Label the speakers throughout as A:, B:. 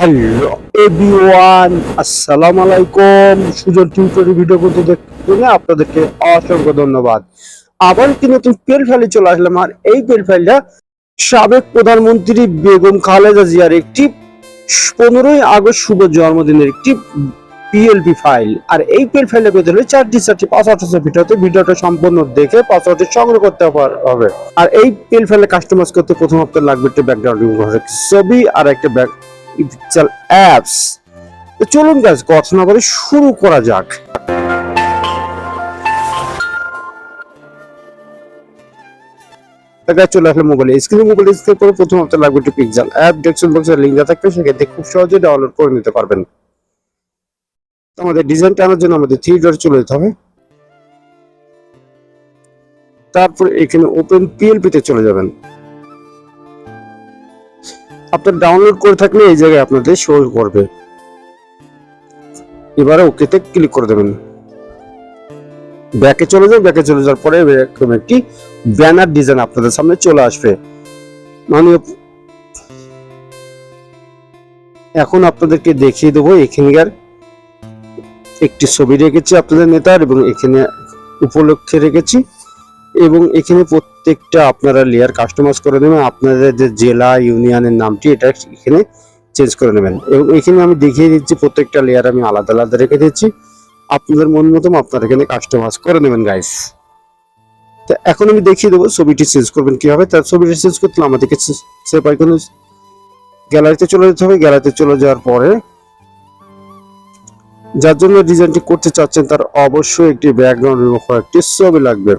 A: Hello everyone আলাইকুম। Tutorial video করতে দেখতে আপনাদেরকে অসংখ্য ধন্যবাদ। আবার নতুন পেল ফাইলে চলে আসলাম, আর এই পেল ফাইলটা সাবেক প্রধানমন্ত্রী বেগম খালেদা জিয়ার একটি পনেরোই আগস্ট শুভ জন্মদিনের একটি পিএলপি ফাইল। আর এই পেল ফাইলটা পেতে হলে চারটি চারটি পাসওয়ার্ড ভিডিওতে ভিডিওটা সম্পূর্ণ দেখে পাসওয়ার্ডটি সংগ্রহ করতে হবে। আর এই পেল ফাইলে কাস্টমাইজ করতে প্রথম আপনার লাগবে একটা ব্যাকগ্রাউন্ড ছবি আর একটা ব্যাক পিক্সেল অ্যাপস তো চলুন গাছ কথা না শুরু করা যাক। তো চলে আসলে মোবাইলে মোবাইল স্ক্রিন করে প্রথম আপনার লাগবে অ্যাপ ডেস্কটপ বক্সের লিঙ্ক দেওয়া থাকবে থেকে খুব সহজে ডাউনলোড করে নিতে পারবেন। আমাদের ডিজাইন টানার জন্য আমাদের থ্রি ডট চলে যেতে হবে। তারপর এখানে ওপেন পিএলপি তে চলে যাবেন। আপনার ডাউনলোড করে থাকলে এই জায়গায় আপনাদের শো করবে। এবারে ওকেতে ক্লিক করে দেবেন। ব্যাকে চলে যাবে ব্যাকে চলে যাওয়ার পরে এরকম একটি ব্যানার ডিজাইন আপনাদের সামনে চলে আসবে। মানে এখন আপনাদেরকে দেখিয়ে দেবো এখানকার একটি ছবি রেখেছি আপনাদের নেতার এবং এখানে উপলক্ষে রেখেছি। এবং এখানে প্রত্যেকটা আপনারা লেয়ার কাস্টমাইজ করে নেবেন, আপনাদের যে জেলা ইউনিয়নের নামটি এটা এখানে চেঞ্জ করে নেবেন। এবং এখানে আমি দেখিয়ে দিচ্ছি, প্রত্যেকটা লেয়ার আমি আলাদা আলাদা রেখে দিচ্ছি। আপনাদের মন মতন আপনারা এখানে কাস্টমাইজ করে নেবেন গাইস তো এখন আমি দেখিয়ে দেবো ছবিটি চেঞ্জ করবেন কীভাবে। তার ছবিটি চেঞ্জ করতে আমাদেরকে সেভ আইকনে গ্যালারিতে চলে যেতে হবে। গ্যালারিতে চলে যাওয়ার পরে যার জন্য ডিজাইনটি করতে চাচ্ছেন, তার অবশ্যই একটি ব্যাকগ্রাউন্ড এবং একটি ছবি লাগবে।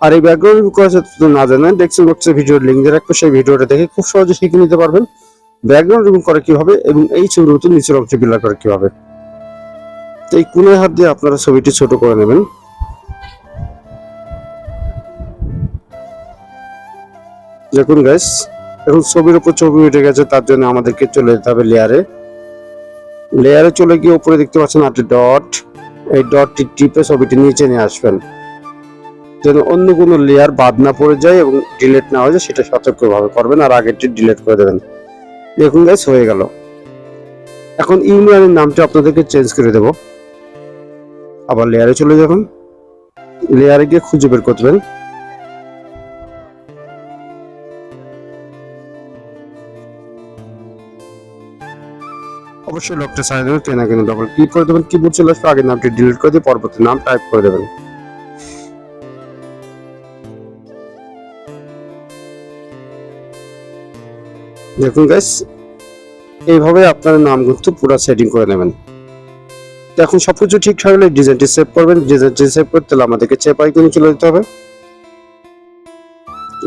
A: আর এই ব্যাকগ্রাউন্ড যদি না জানেন ডেস্কটপ বক্সে ভিডিওর লিঙ্ক দিয়ে রাখব, সেই ভিডিওটা দেখে খুব সহজে শিখে নিতে পারবেন। ব্যাকগ্রাউন্ড রিমুভ করে কীভাবে এবং এই ছবির মতো নিচের অংশে বিলার করা কীভাবে। তো এই কোণের হাত দিয়ে আপনারা ছবিটি ছোট করে নেবেন। দেখুন গাইস এখন ছবির উপর ছবি উঠে গেছে, তার জন্য আমাদেরকে চলে যেতে হবে লেয়ারে লেয়ারে চলে গিয়ে উপরে দেখতে পাচ্ছেন আপনি ডট এই ডটটি টিপে ছবিটি নিচে নিয়ে আসবেন। যেন অন্য কোনো লেয়ার বাদ না পড়ে যায় এবং ডিলিট না হয়ে যায়, সেটা সতর্কভাবে করবেন আর আগেরটি ডিলিট করে দেবেন। দেখুন গাইস হয়ে গেল। এখন ইউনিয়নের নামটা আপনাদেরকে চেঞ্জ করে দেব। আবার লেয়ারে চলে যাবেন লেয়ারে গিয়ে খুঁজে বের করবেন অবশ্যই লকটা সাইড দেবেন, কেনা কেন ডবল ক্লিক করে দেবেন কিবোর্ড চলে আসবে, আগের নামটি ডিলিট করে দিয়ে পরবর্তী নাম টাইপ করে দেবেন। দেখুন গাইস এইভাবে আপনার নাম কিন্তু পুরো সেটিং করে নেবেন। এখন সবকিছু ঠিকঠাক হলে ডিজাইনটি সেভ করবেন। ডিজাইনটি সেভ করতে হলে আমাদেরকে চেপ আইকনে চলে যেতে হবে।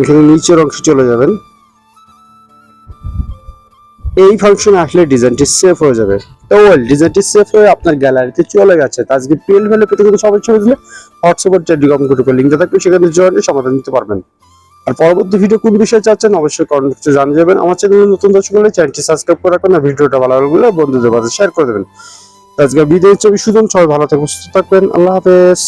A: এখানে নিচের অংশে চলে যাবেন। এই ফাংশনে আসলে ডিজাইনটি সেভ হয়ে যাবে। তো ওয়েল ডিজাইনটি সেভ হয়ে আপনার গ্যালারিতে চলে গেছে। আজকে পিএল ভ্যালু পেতে কিন্তু সবাই ছবি দিলে হোয়াটসঅ্যাপের টেলিগ্রাম গ্রুপের লিঙ্কটা থাকবে। সেখানে জয়েন সমাধান নিতে পারবেন। আর পরবর্তী ভিডিও কোন বিষয়ে চাচ্ছেন অবশ্যই কমেন্ট বক্সে জানিয়ে যাবেন আমার চ্যানেলে নতুন দর্শক হলে চ্যানেলটি সাবস্ক্রাইব করে রাখুন আর ভিডিওটা ভালো লাগলে বন্ধুদের মাঝে শেয়ার করে দেবেন। আজকে বিদায় ছবি সুজন, সবাই ভালো থাকবেন, সুস্থ থাকবেন। আল্লাহ হাফেজ।